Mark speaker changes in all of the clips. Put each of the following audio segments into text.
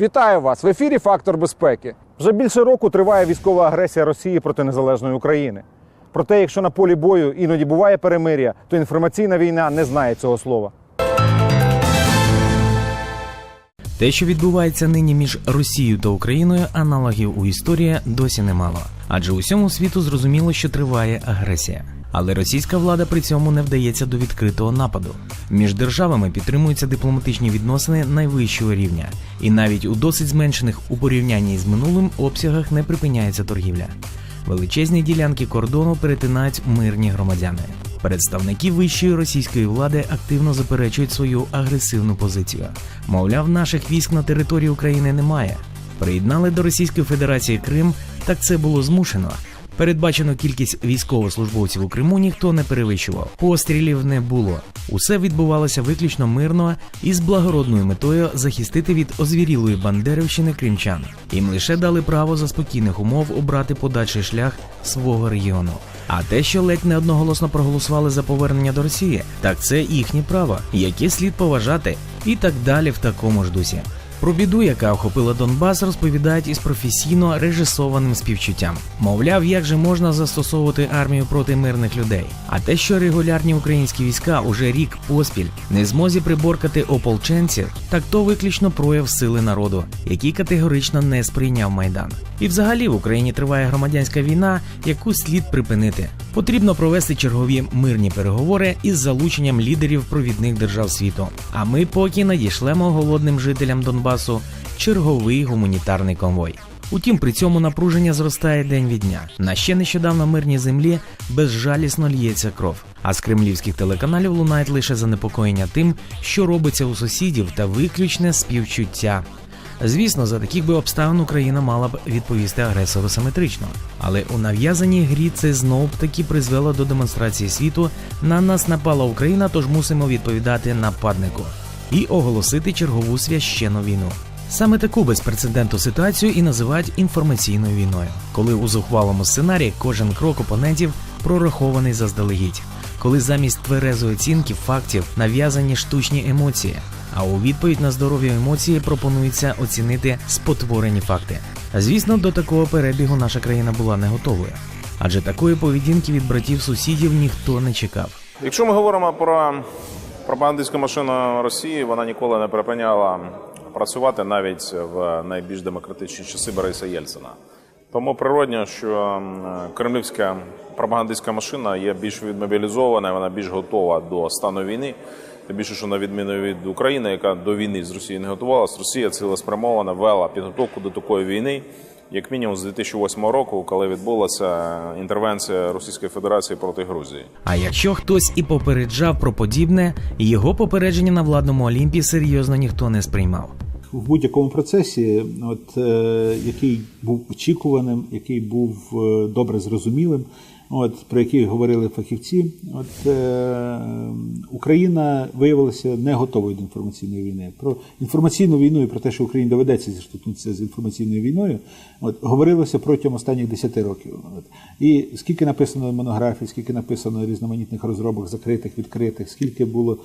Speaker 1: Вітаю вас в ефірі Фактор безпеки. Вже більше року триває військова агресія Росії проти незалежної України. Проте, якщо на полі бою іноді буває перемир'я, то інформаційна війна не знає цього слова.
Speaker 2: Те, що відбувається нині між Росією та Україною, аналогів у історії досі немало. Адже усьому світу зрозуміло, що триває агресія. Але російська влада при цьому не вдається до відкритого нападу. Між державами підтримуються дипломатичні відносини найвищого рівня, і навіть у досить зменшених у порівнянні з минулим обсягах не припиняється торгівля. Величезні ділянки кордону перетинають мирні громадяни. Представники вищої російської влади активно заперечують свою агресивну позицію. Мовляв, наших військ на території України немає. Приєднали до Російської Федерації Крим, так це було змушено. Передбачену кількість військовослужбовців у Криму ніхто не перевищував. Пострілів не було. Усе відбувалося виключно мирно і з благородною метою захистити від озвірілої бандерівщини кримчан. Їм лише дали право за спокійних умов обрати подальший шлях свого регіону. А те, що ледь не одноголосно проголосували за повернення до Росії, так це їхнє право, яке слід поважати, і так далі в такому ж дусі. Про біду, яка охопила Донбас, розповідають із професійно режисованим співчуттям. Мовляв, як же можна застосовувати армію проти мирних людей? А те, що регулярні українські війська уже рік поспіль не змозі приборкати ополченців, так то виключно прояв сили народу, який категорично не сприйняв майдан. І взагалі в Україні триває громадянська війна, яку слід припинити. Потрібно провести чергові мирні переговори із залученням лідерів провідних держав світу. А ми поки надішлемо голодним жителям Донбасу черговий гуманітарний конвой. Утім, при цьому напруження зростає день від дня. На ще нещодавно мирній землі безжалісно лється кров. А з кремлівських телеканалів лунають лише занепокоєння тим, що робиться у сусідів, та виключне співчуття. Звісно, за таких би обставин Україна мала б відповісти агресору симетрично. Але у нав'язаній грі це знов таки призвело до демонстрації світу. На нас напала Україна, тож мусимо відповідати нападнику і оголосити чергову священну війну. Саме таку безпрецедентну ситуацію і називають інформаційною війною, коли у зухвалому сценарії кожен крок опонентів прорахований заздалегідь, коли замість тверезої оцінки фактів нав'язані штучні емоції, а у відповідь на здорові емоції пропонується оцінити спотворені факти. Звісно, до такого перебігу наша країна була не готовою, адже такої поведінки від братів сусідів ніхто не чекав.
Speaker 3: Якщо ми говоримо про пропагандистську машину Росії, вона ніколи не припиняла працювати навіть в найбільш демократичні часи Бориса Єльцина. Тому природньо, що кремлівська пропагандистська машина є більш відмобілізована, вона більш готова до стану війни. Тим більше, що на відміну від України, яка до війни з Росією не готувалась, Росія цілеспрямовано вела підготовку до такої війни, як мінімум з 2008 року, коли відбулася інтервенція Російської Федерації проти Грузії.
Speaker 2: А якщо хтось і попереджав про подібне, його попередження на владному Олімпі серйозно ніхто не сприймав.
Speaker 4: В будь-якому процесі, от, е, який був очікуваним, який був е, добре зрозумілим, от, про який говорили фахівці, от, е, Україна виявилася не готовою до інформаційної війни. Про інформаційну війну і про те, що Україні доведеться зіштовхнутися з інформаційною війною, от, говорилося протягом останніх 10 років. От. І скільки написано монографій, скільки написано різноманітних розробок, закритих, відкритих, скільки було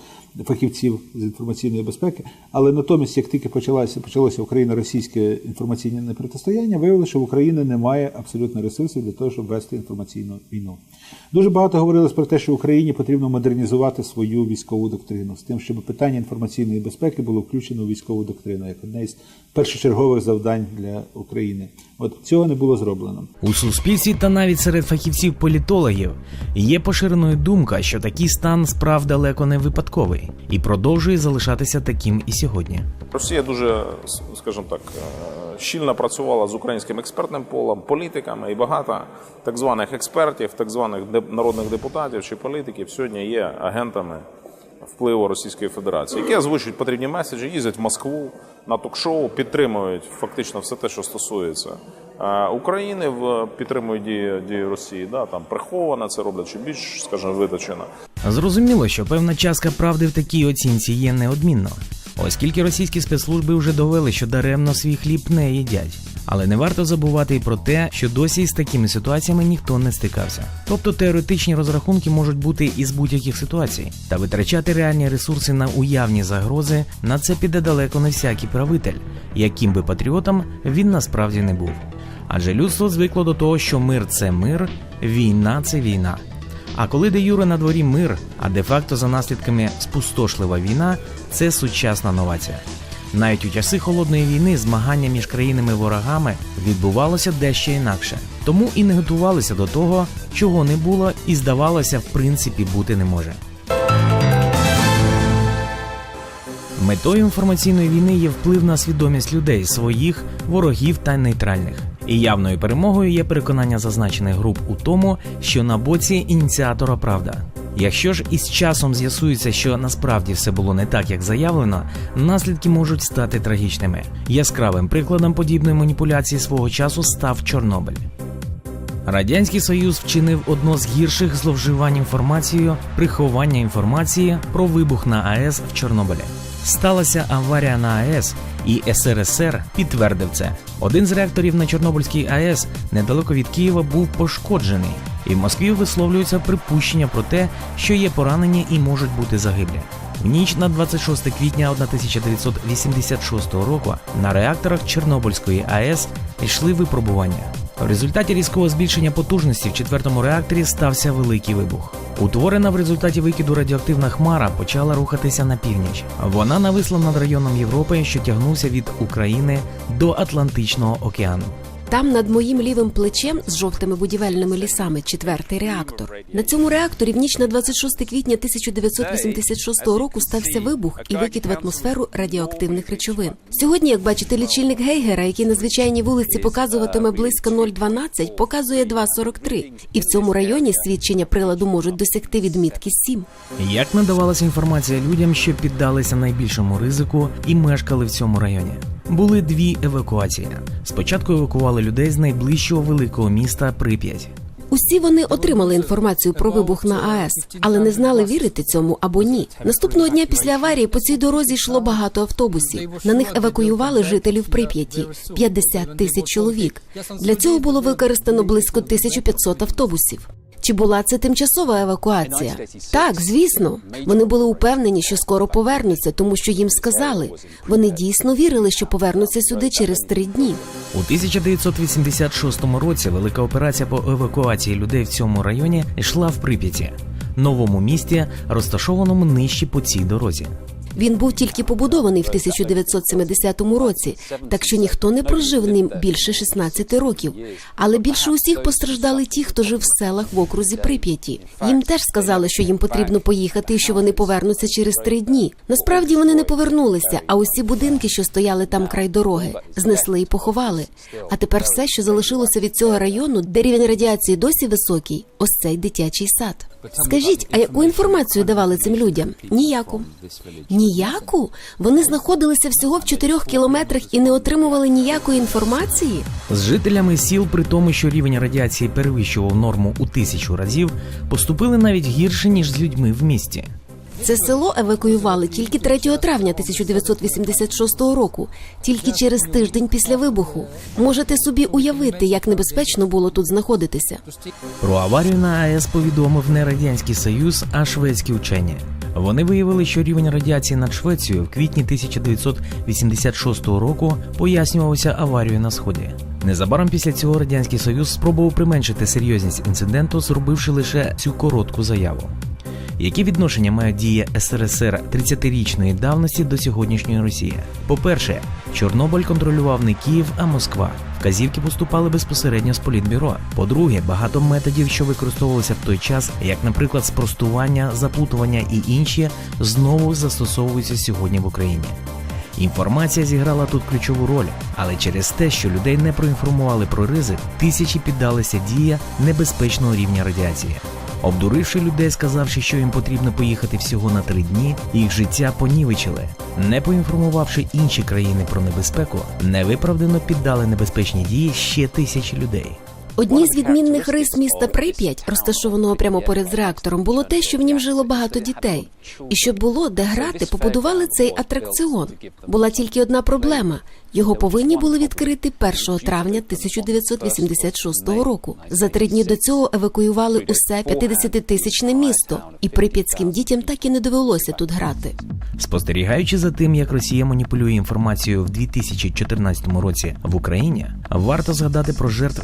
Speaker 4: фахівців з інформаційної безпеки. Але натомість, як тільки почалося, почалося україно-російське інформаційне непротистояння, виявилося, що в Україні немає абсолютно ресурсів для того, щоб вести інформаційну війну. Дуже багато говорилось про те, що Україні потрібно модернізувати свою військову доктрину з тим, щоб питання інформаційної безпеки було включено у військову доктрину як одне із першочергових завдань для України. От цього не було зроблено.
Speaker 2: У суспільстві та навіть серед фахівців політологів є поширеною думка, що такий стан справ далеко не випадковий і продовжує залишатися таким і сьогодні.
Speaker 3: Росія дуже, скажімо так, е, щільно працювала з українським експертним полем, політиками, і багато так званих експертів, так званих деп- народних депутатів чи політиків сьогодні є агентами впливу Російської Федерації, які озвучують потрібні меседжі, їздять в Москву на ток-шоу, підтримують фактично все те, що стосується е, України, в підтримують дії, дії Росії. Да, там приховано це роблять чи більш, скажімо, виточено.
Speaker 2: Зрозуміло, що певна частка правди в такій оцінці є неодмінно, оскільки російські спецслужби вже довели, що даремно свій хліб не їдять. Але не варто забувати і про те, що досі із такими ситуаціями ніхто не стикався. Тобто теоретичні розрахунки можуть бути із будь-яких ситуацій, та витрачати реальні ресурси на уявні загрози на це піде далеко не всякий правитель, яким би патріотом він насправді не був. Адже людство звикло до того, що мир це мир, війна це війна. А коли де юре на дворі мир, а де-факто за наслідками спустошлива війна, це сучасна новація. Навіть у часи холодної війни змагання між країнами-ворогами відбувалося дещо інакше, тому і не готувалися до того, чого не було, і здавалося, в принципі, бути не може. Метою інформаційної війни є вплив на свідомість людей, своїх ворогів та нейтральних. І явною перемогою є переконання зазначених груп у тому, що на боці ініціатора правда. Якщо ж із часом з'ясується, що насправді все було не так, як заявлено, наслідки можуть стати трагічними. Яскравим прикладом подібної маніпуляції свого часу став Чорнобиль. Радянський Союз вчинив одно з гірших зловживань інформацією приховання інформації про вибух на АЕС в Чорнобилі. Сталася аварія на АЕС, і СРСР підтвердив це. Один з реакторів на Чорнобильській АЕС недалеко від Києва був пошкоджений, і в Москві висловлюються припущення про те, що є поранені і можуть бути загиблі. В ніч на 26 квітня 1986 року на реакторах Чорнобильської АЕС йшли випробування. В результаті різкого збільшення потужності в четвертому реакторі стався великий вибух. Утворена в результаті викиду радіоактивна хмара почала рухатися на північ. Вона нависла над районом Європи, що тягнувся від України до Атлантичного океану.
Speaker 5: Там над моїм лівим плечем з жовтими будівельними лісами четвертий реактор. На цьому реакторі в ніч на 26 квітня 1986 року стався вибух і викид в атмосферу радіоактивних речовин. Сьогодні, як бачите, лічильник Гейгера, який на звичайній вулиці показуватиме близько 0,12, показує 2,43. І в цьому районі свідчення приладу можуть досягти відмітки 7.
Speaker 2: Як надавалася інформація людям, що піддалися найбільшому ризику і мешкали в цьому районі? Були дві евакуації. Спочатку евакували людей з найближчого великого міста Прип'ять.
Speaker 5: Усі вони отримали інформацію про вибух на АЕС, але не знали вірити цьому або ні. Наступного дня після аварії по цій дорозі йшло багато автобусів. На них евакуювали жителів Прип'яті 50 тисяч чоловік. Для цього було використано близько 1500 автобусів. Чи була це тимчасова евакуація? Так, звісно. Вони були упевнені, що скоро повернуться, тому що їм сказали. Вони дійсно вірили, що повернуться сюди через три дні.
Speaker 2: У 1986 році велика операція по евакуації людей в цьому районі йшла в Прип'яті, новому місті, розташованому нижче по цій дорозі.
Speaker 5: Він був тільки побудований в 1970 році, так що ніхто не прожив ним більше 16 років. Але більше усіх постраждали ті, хто жив в селах в окрузі Прип'яті. Їм теж сказали, що їм потрібно поїхати що вони повернуться через три дні. Насправді вони не повернулися, а усі будинки, що стояли там край дороги, знесли і поховали. А тепер все, що залишилося від цього району, де рівень радіації досі високий, ось цей дитячий сад. Скажіть, а яку інформацію давали цим людям? Ніяку. Ніяку? Вони знаходилися всього в чотирьох кілометрах і не отримували ніякої інформації?
Speaker 2: З жителями сіл, при тому, що рівень радіації перевищував норму у тисячу разів, поступили навіть гірше ніж з людьми в місті.
Speaker 5: Це село евакуювали тільки 3 травня 1986 року, тільки через тиждень після вибуху. Можете собі уявити, як небезпечно було тут знаходитися.
Speaker 2: Про аварію на АЕС повідомив не радянський союз, а шведські учені. Вони виявили, що рівень радіації над Швецією в квітні 1986 року пояснювався аварією на сході. Незабаром після цього радянський союз спробував применшити серйозність інциденту, зробивши лише цю коротку заяву. Які відношення мають дії СРСР 30-річної давності до сьогоднішньої Росії? По-перше, Чорнобиль контролював не Київ, а Москва. Вказівки поступали безпосередньо з політбюро. По-друге, багато методів, що використовувалися в той час, як, наприклад, спростування, заплутування і інші, знову застосовуються сьогодні в Україні. Інформація зіграла тут ключову роль, але через те, що людей не проінформували про ризик, тисячі піддалися дія небезпечного рівня радіації. Обдуривши людей, сказавши, що їм потрібно поїхати всього на три дні, їх життя понівечили. Не поінформувавши інші країни про небезпеку, невиправдано піддали небезпечні дії ще тисячі людей.
Speaker 5: Одні з відмінних рис міста Прип'ять, розташованого прямо поряд з реактором, було те, що в нім жило багато дітей. І щоб було де грати, побудували цей атракціон. Була тільки одна проблема: його повинні були відкрити 1 травня 1986 року. За три дні до цього евакуювали усе 50-тисячне місто, і прип'ятським дітям так і не довелося тут грати.
Speaker 2: Спостерігаючи за тим, як Росія маніпулює інформацією в 2014 році в Україні, варто згадати про жертв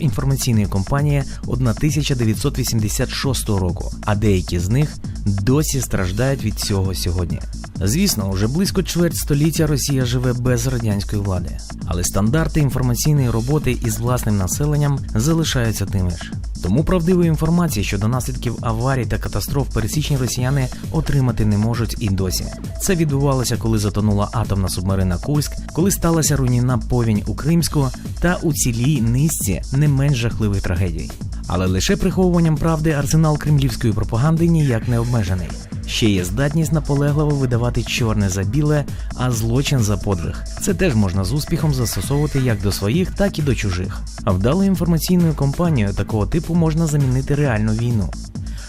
Speaker 2: інформаційної кампанії 1986 року, а деякі з них досі страждають від цього сьогодні. Звісно, вже близько чверть століття Росія живе без радянської влади, але стандарти інформаційної роботи із власним населенням залишаються тими ж. Тому правдивої інформації щодо наслідків аварій та катастроф пересічні росіяни отримати не можуть і досі. Це відбувалося, коли затонула атомна субмарина Курськ, коли сталася руйнівна повінь у Кримську та у цілій низці не менш жахливих трагедій. Але лише приховуванням правди арсенал кремлівської пропаганди ніяк не обмежений. Ще є здатність наполегливо видавати чорне за біле, а злочин за подвиг. Це теж можна з успіхом застосовувати як до своїх, так і до чужих. А вдалою інформаційною кампанією такого типу можна замінити реальну війну.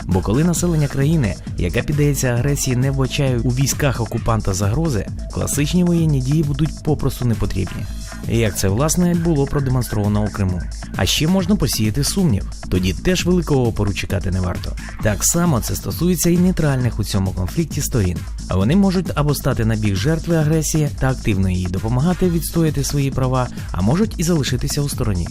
Speaker 2: Бо коли населення країни, яка піддається агресії, не вбачає у військах окупанта загрози, класичні воєнні дії будуть попросту не потрібні. Як це власне було продемонстровано у Криму. А ще можна посіяти сумнів. Тоді теж великого опору чекати не варто. Так само це стосується і нейтральних у цьому конфлікті сторін. Вони можуть або стати на бік жертви агресії та активно їй допомагати відстояти свої права, а можуть і залишитися у стороні.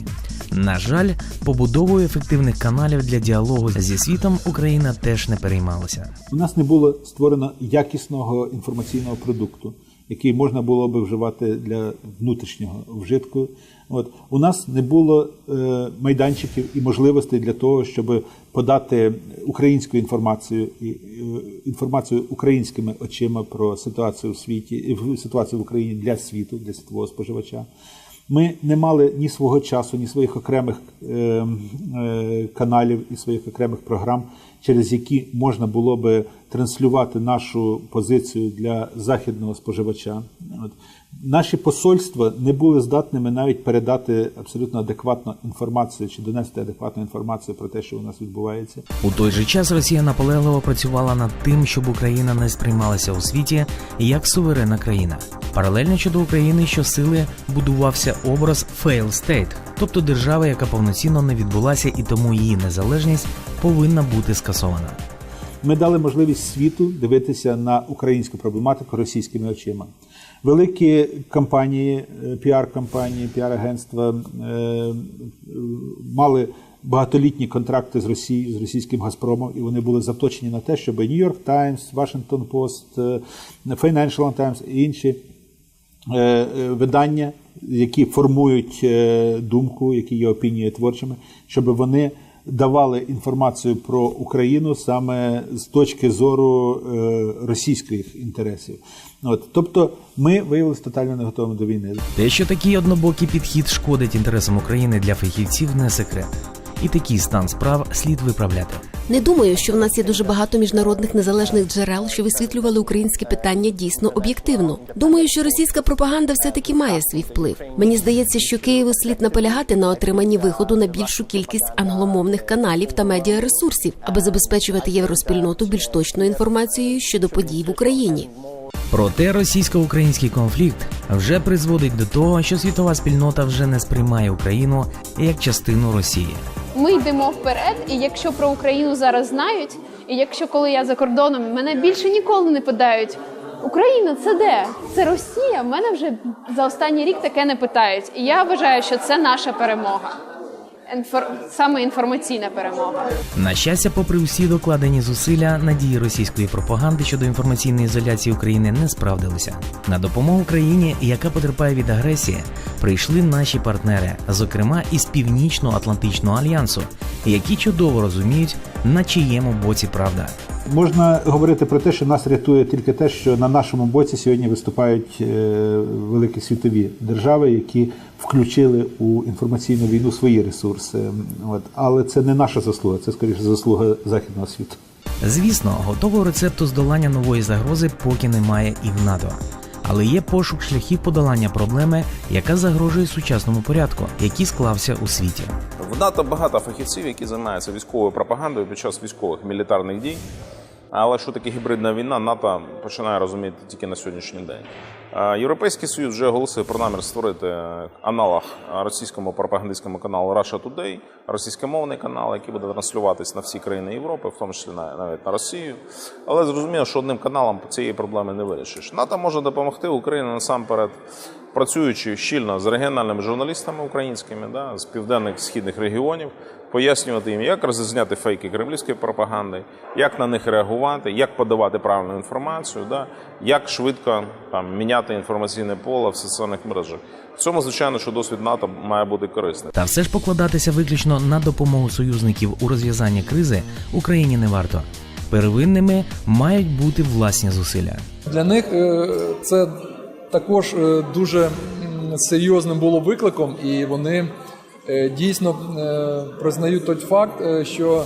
Speaker 2: На жаль, побудовою ефективних каналів для діалогу зі світом Україна теж не переймалася.
Speaker 4: У нас не було створено якісного інформаційного продукту, який можна було би вживати для внутрішнього вжитку. От у нас не було е, майданчиків і можливостей для того, щоб подати українську інформацію і е, інформацію українськими очима про ситуацію в світі, і ситуацію в Україні для світу, для світового споживача. Ми не мали ні свого часу, ні своїх окремих е, е, каналів і своїх окремих програм, через які можна було би транслювати нашу позицію для західного споживача. От. Наші посольства не були здатними навіть передати абсолютно адекватну інформацію чи донести адекватну інформацію про те, що у нас відбувається.
Speaker 2: У той же час Росія наполегливо працювала над тим, щоб Україна не сприймалася у світі як суверенна країна. Паралельно щодо України щосили будувався образ fail state, тобто держава, яка повноцінно не відбулася, і тому її незалежність повинна бути скасована.
Speaker 4: Ми дали можливість світу дивитися на українську проблематику російськими очима. Великі компанії, е, піар-компанії, піар-агентства е, мали багатолітні контракти з Росією, з російським Газпромом, і вони були заточені на те, щоб Нью-Йорк Таймс, Вашингтон Пост, Financial Times і інші е, е, видання, які формують е, думку, які є опінієтворчими, щоб вони давали інформацію про Україну саме з точки зору е, російських інтересів. От, тобто ми виявилися тотально не готовими до війни.
Speaker 2: Те, що такий однобокий підхід шкодить інтересам України для фахівців, не секрет. І такий стан справ слід виправляти.
Speaker 5: Не думаю, що в нас є дуже багато міжнародних незалежних джерел, що висвітлювали українське питання дійсно об'єктивно. Думаю, що російська пропаганда все-таки має свій вплив. Мені здається, що Києву слід наполягати на отриманні виходу на більшу кількість англомовних каналів та медіаресурсів, аби забезпечувати євроспільноту більш точною інформацією щодо подій в Україні.
Speaker 2: Проте російсько-український конфлікт вже призводить до того, що світова спільнота вже не сприймає Україну як частину Росії.
Speaker 6: Ми йдемо вперед, і якщо про Україну зараз знають, і якщо коли я за кордоном мене більше ніколи не питають. Україна це де? Це Росія. Мене вже за останній рік таке не питають. І я вважаю, що це наша перемога. Інфор... Саме інформаційна перемога.
Speaker 2: На щастя, попри всі докладені зусилля, надії російської пропаганди щодо інформаційної ізоляції України не справдилися. На допомогу країні, яка потерпає від агресії, прийшли наші партнери, зокрема із Північно-Атлантичного альянсу, які чудово розуміють, на чиєму боці правда.
Speaker 4: Можна говорити про те, що нас рятує тільки те, що на нашому боці сьогодні виступають е, великі світові держави, які включили у інформаційну війну свої ресурси. От. Але це не наша заслуга, це скоріше заслуга західного світу.
Speaker 2: Звісно, готового рецепту здолання нової загрози поки немає і в НАТО. Але є пошук шляхів подолання проблеми, яка загрожує сучасному порядку, який склався у світі.
Speaker 3: В НАТО багато фахівців, які займаються військовою пропагандою під час військових мілітарних дій. Але що таке гібридна війна, НАТО починає розуміти тільки на сьогоднішній день. Е, Європейський Союз вже оголосив про намір створити аналог російському пропагандистському каналу Russia Today, російськомовний канал, який буде транслюватись на всі країни Європи, в тому числі на- навіть на Росію. Але зрозуміло, що одним каналом цієї проблеми не вирішиш. НАТО може допомогти Україні насамперед, працюючи щільно з регіональними журналістами українськими, да, з південних східних регіонів, пояснювати їм, як розізняти фейки кремлівської пропаганди, як на них реагувати, як подавати правильну інформацію, да, як швидко там, міняти інформаційне поле в соціальних мережах. В цьому, звичайно, що досвід НАТО має бути корисним.
Speaker 2: Та все ж покладатися виключно на допомогу союзників у розв'язанні кризи Україні не варто. Первинними мають бути власні зусилля.
Speaker 7: Для них е, це також е, дуже серйозним було викликом, і вони е, дійсно е, признають той факт, що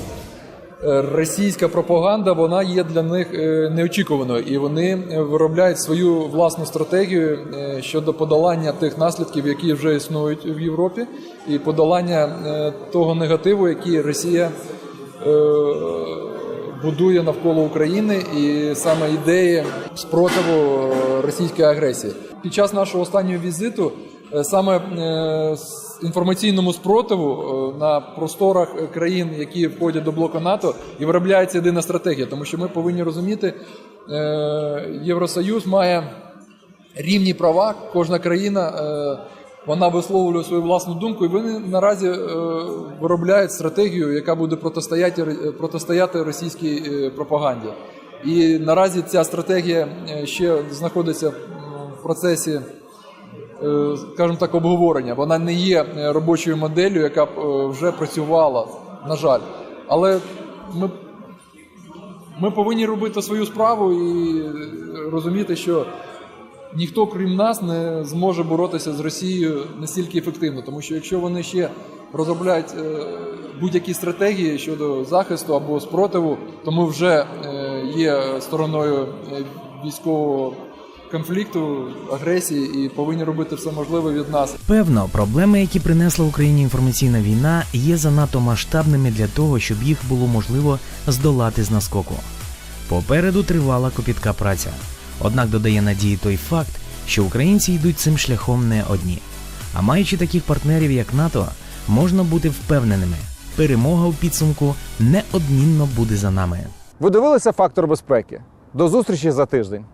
Speaker 7: російська пропаганда вона є для них неочікуваною, і вони виробляють свою власну стратегію щодо подолання тих наслідків, які вже існують в Європі, і подолання того негативу, який Росія. Будує навколо України і саме ідеї спротиву е, російської агресії. Під час нашого останнього візиту е, саме е, інформаційному спротиву на просторах країн, які входять до блоку НАТО, і виробляється єдина стратегія, тому що ми повинні розуміти, Євросоюз має рівні права, кожна країна. Вона висловлює свою власну думку, і вони наразі е, виробляють стратегію, яка буде протистояти, е, протистояти російській е, пропаганді. І наразі ця стратегія е, ще знаходиться в процесі, скажімо так, обговорення. Вона не є робочою моделлю, яка вже працювала, на жаль. Але ми ми повинні робити свою справу і розуміти, що ніхто, крім нас, не зможе боротися з Росією настільки ефективно, тому що якщо вони ще розробляють е, будь-які стратегії щодо захисту або спротиву, то ми вже е, є стороною е, військового конфлікту, агресії і повинні робити все можливе від нас.
Speaker 2: Певно, проблеми, які принесла Україні інформаційна війна, є занадто масштабними для того, щоб їх було можливо здолати з наскоку. Попереду тривала копітка праця. Однак додає надії той факт, що українці йдуть цим шляхом не одні. А маючи таких партнерів, як НАТО, можна бути впевненими, перемога у підсумку неодмінно буде за нами.
Speaker 1: Ви дивилися фактор безпеки. До зустрічі за тиждень.